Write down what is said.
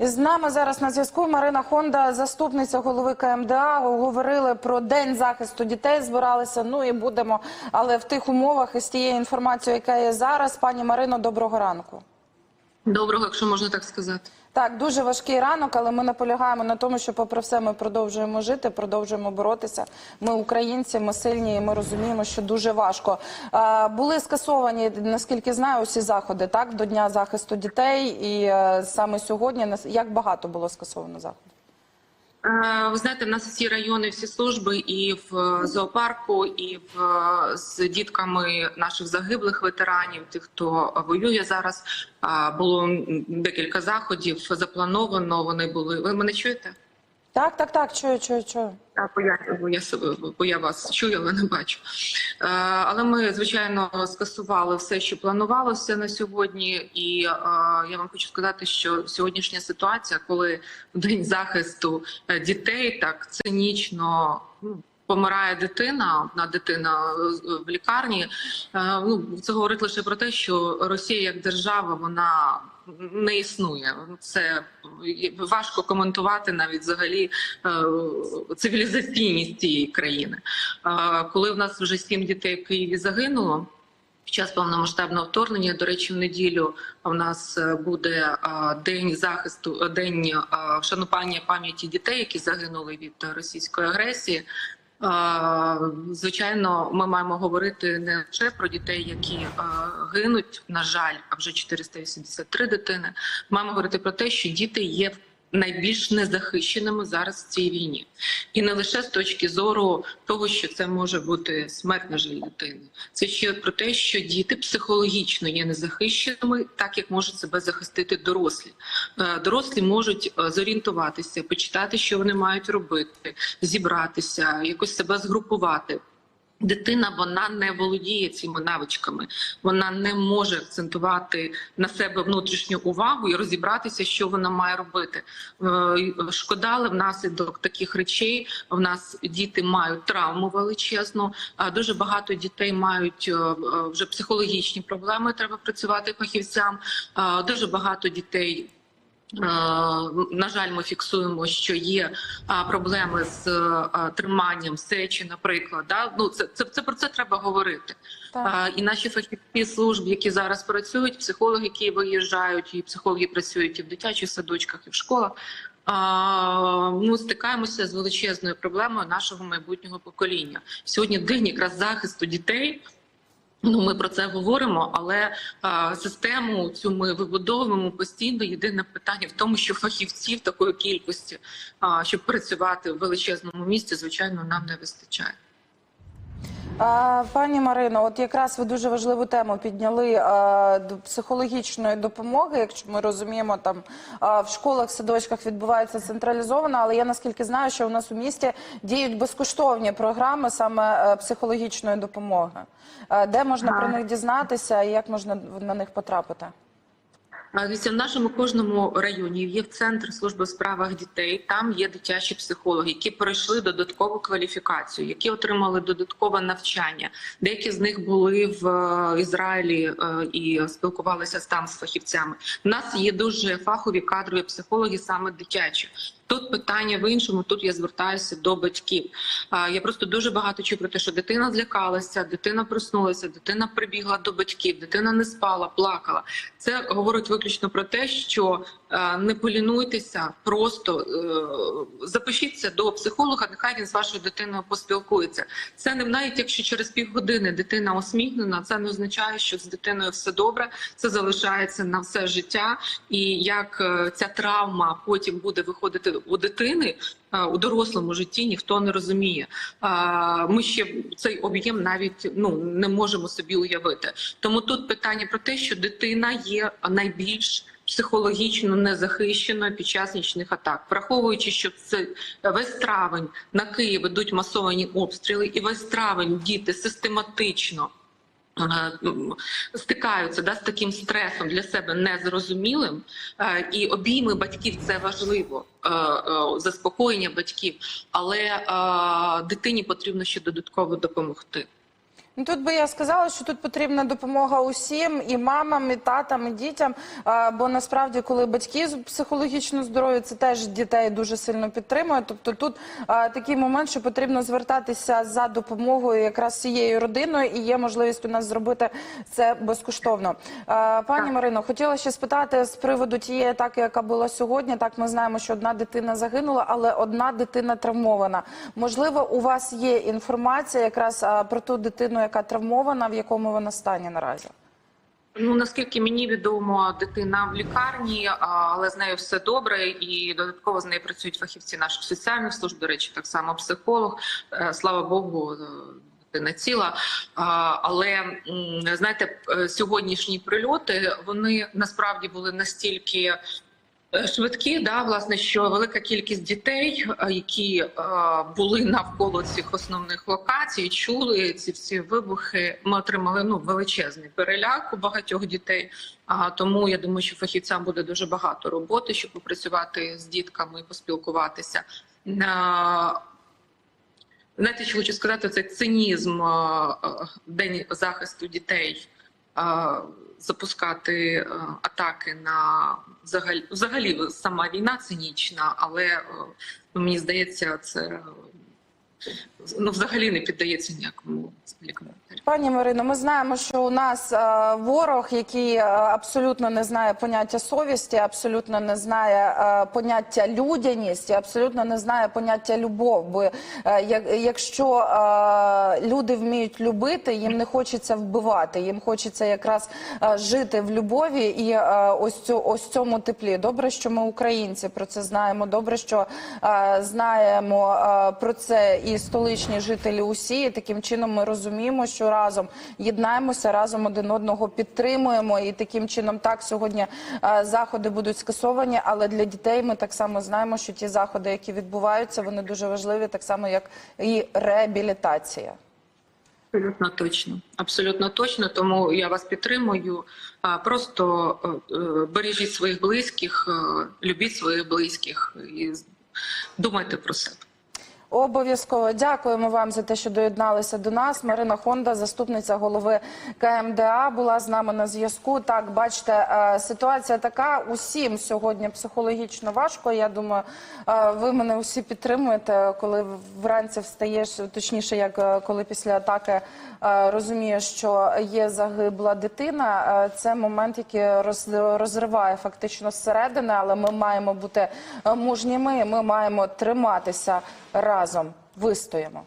З нами зараз на зв'язку Марина Хонда, заступниця голови КМДА. Говорили про день захисту дітей. Збиралися. Ну і будемо, але в тих умовах і з тією інформацією, яка є зараз. Пані Марино, доброго ранку. Доброго, якщо можна так сказати. Так, дуже важкий ранок, але ми наполягаємо на тому, що, попри все, ми продовжуємо жити, продовжуємо боротися. Ми українці, ми сильні, і ми розуміємо, що дуже важко. Е, були скасовані, наскільки знаю, усі заходи так до дня захисту дітей, і е, саме сьогодні як багато було скасовано заходів? Е, Ви знаєте, в нас всі райони, всі служби, і в зоопарку, і в з дітками наших загиблих ветеранів, тих, хто воює зараз. Було декілька заходів заплановано. Вони були. Ви мене чуєте? Так, так, так, чую, чую, чую. Я, бо я бо я вас чую, але не бачу. Е, але ми звичайно скасували все, що планувалося на сьогодні. І е, я вам хочу сказати, що сьогоднішня ситуація, коли в день захисту е, дітей так цинічно. ну, Помирає дитина, одна дитина е, в лікарні. Е, Ну це говорить лише про те, що Росія як держава вона не існує. Це важко коментувати навіть взагалі е, цивілізаційність цієї країни. Е, Коли в нас вже сім дітей в Києві загинуло. Під час повномасштабного вторгнення, до речі, в неділю в нас е, буде день захисту, день вшанування пам'яті дітей, які загинули від російської агресії. Звичайно, ми маємо говорити не лише про дітей, які гинуть, на жаль, а вже 483 дитини. Маємо говорити про те, що діти є найбільш незахищеними зараз в цій війні, і не лише з точки зору того, що це може бути смерть на жаль дитини. Це ще про те, що діти психологічно є незахищеними, так як можуть себе захистити дорослі. Е, Дорослі можуть е, зорієнтуватися, почитати, що вони мають робити, зібратися, якось себе згрупувати. Дитина вона не володіє цими навичками, вона не може акцентувати на себе внутрішню увагу і розібратися, що вона має робити. Е, Шкода, але внаслідок таких речей в нас діти мають травму величезну. Дуже багато дітей мають е, е, вже психологічні проблеми. Треба працювати фахівцям. Дуже багато дітей. Е, На жаль, ми фіксуємо, що є проблеми з триманням сечі, наприклад. Да? Ну це, це, це про це треба говорити. Так. І наші фахівці служб, які зараз працюють, психологи, які виїжджають, і психологи працюють і в дитячих садочках, і в школах. А, ну, стикаємося з величезною проблемою нашого майбутнього покоління. Сьогодні день якраз захисту дітей. Ну, ми про це говоримо, але а, систему цю ми вибудовуємо постійно. Єдине питання в тому, що фахівців такої кількості, а, щоб працювати в величезному місті, звичайно, нам не вистачає. Пані Марино, от якраз ви дуже важливу тему підняли до психологічної допомоги. Якщо ми розуміємо, там в школах, садочках відбувається централізовано, але я наскільки знаю, що у нас у місті діють безкоштовні програми саме е, психологічної допомоги. Е, Де можна про них дізнатися і як можна на них потрапити? В нашому кожному районі є центр служби в справах дітей. Там є дитячі психологи, які пройшли додаткову кваліфікацію, які отримали додаткове навчання. Деякі з них були в е, Ізраїлі е, і спілкувалися там з фахівцями. У нас є дуже фахові кадрові психологи, саме дитячі. Тут питання в іншому. Тут я звертаюся до батьків. Я просто дуже багато чую про те, що дитина злякалася, дитина проснулася, дитина прибігла до батьків, дитина не спала, плакала. Це говорить виключно про те, що не полінуйтеся, просто е, запишіться до психолога. Нехай він з вашою дитиною поспілкується. Це не навіть якщо через півгодини дитина усміхнена, це не означає, що з дитиною все добре. Це залишається на все життя. І як е, ця травма потім буде виходити у дитини. е, У дорослому житті ніхто не розуміє. Ми ще цей об'єм навіть ну не можемо собі уявити. Тому тут питання про те, що дитина є найбільш психологічно незахищеною під час нічних атак, враховуючи, що це весь травень на Київ ведуть масовані обстріли, і весь травень діти систематично. е, Стикаються да, з таким стресом для себе незрозумілим, Е, і обійми батьків це важливо, е, заспокоєння батьків, але дитині потрібно ще додатково допомогти. Ну, Тут би я сказала, що тут потрібна допомога усім, і мамам, і татам, і дітям. А, Бо насправді, коли батьки з- психологічно здорові, це теж дітей дуже сильно підтримує. Тобто тут а, такий момент, що потрібно звертатися за допомогою якраз цією родиною, і є можливість у нас зробити це безкоштовно. А, Пані Марино, хотіла ще спитати з приводу тієї атаки, яка була сьогодні. Так, ми знаємо, що одна дитина загинула, але одна дитина травмована. Можливо, у вас є інформація якраз про ту дитину, яка травмована, в якому вона стані наразі? Ну наскільки мені відомо, дитина в лікарні, але з нею все добре, і додатково з нею працюють фахівці наших соціальних служб. До речі, так само психолог. Е, Слава Богу, е, дитина ціла. Але знаєте, е, сьогоднішні прильоти вони насправді були настільки. Е, Швидкі, да, власне, що велика кількість дітей, е, які е, були навколо цих основних локацій, чули ці всі вибухи. Ми отримали ну величезний переляк у багатьох дітей. А тому я думаю, що фахівцям буде дуже багато роботи, щоб попрацювати з дітками і поспілкуватися. На знаєте, що хочу сказати, це цинізм е, е, день захисту дітей. Запускати е, атаки на взагалі, взагалі сама війна цинічна, але е, ну, мені здається, це ну, взагалі не піддається ніякому коментарю. Пані Марино, ми знаємо, що у нас е, ворог, який е, абсолютно не знає поняття совісті, абсолютно не знає е, поняття людяність, абсолютно не знає поняття любов. Бо е, як, якщо е, люди вміють любити, їм не хочеться вбивати, їм хочеться якраз е, жити в любові і е, ось цю ось цьому теплі. Добре, що ми українці про це знаємо. Добре, що е, знаємо е, про це і столичні жителі усі. І таким чином ми розуміємо, що разом єднаємося, разом один одного підтримуємо. І таким чином, так сьогодні е, заходи будуть скасовані. Але для дітей ми так само знаємо, що ті заходи, які відбуваються, вони дуже важливі, так само як і реабілітація. Абсолютно точно, абсолютно точно. Тому я вас підтримую. Просто е, е, бережіть своїх близьких, любіть своїх близьких і думайте про себе. Обов'язково дякуємо вам за те, що доєдналися до нас. Марина Хонда, заступниця голови КМДА, була з нами на зв'язку. Так, бачите, е, ситуація така. Усім сьогодні психологічно важко. Я думаю, е, ви мене усі підтримуєте, коли вранці встаєш, точніше, як е, коли після атаки розумієш, що є загибла дитина. Це момент, який роз- розриває фактично зсередини, але ми маємо бути мужніми. Ми маємо триматися разом. Вистоїмо.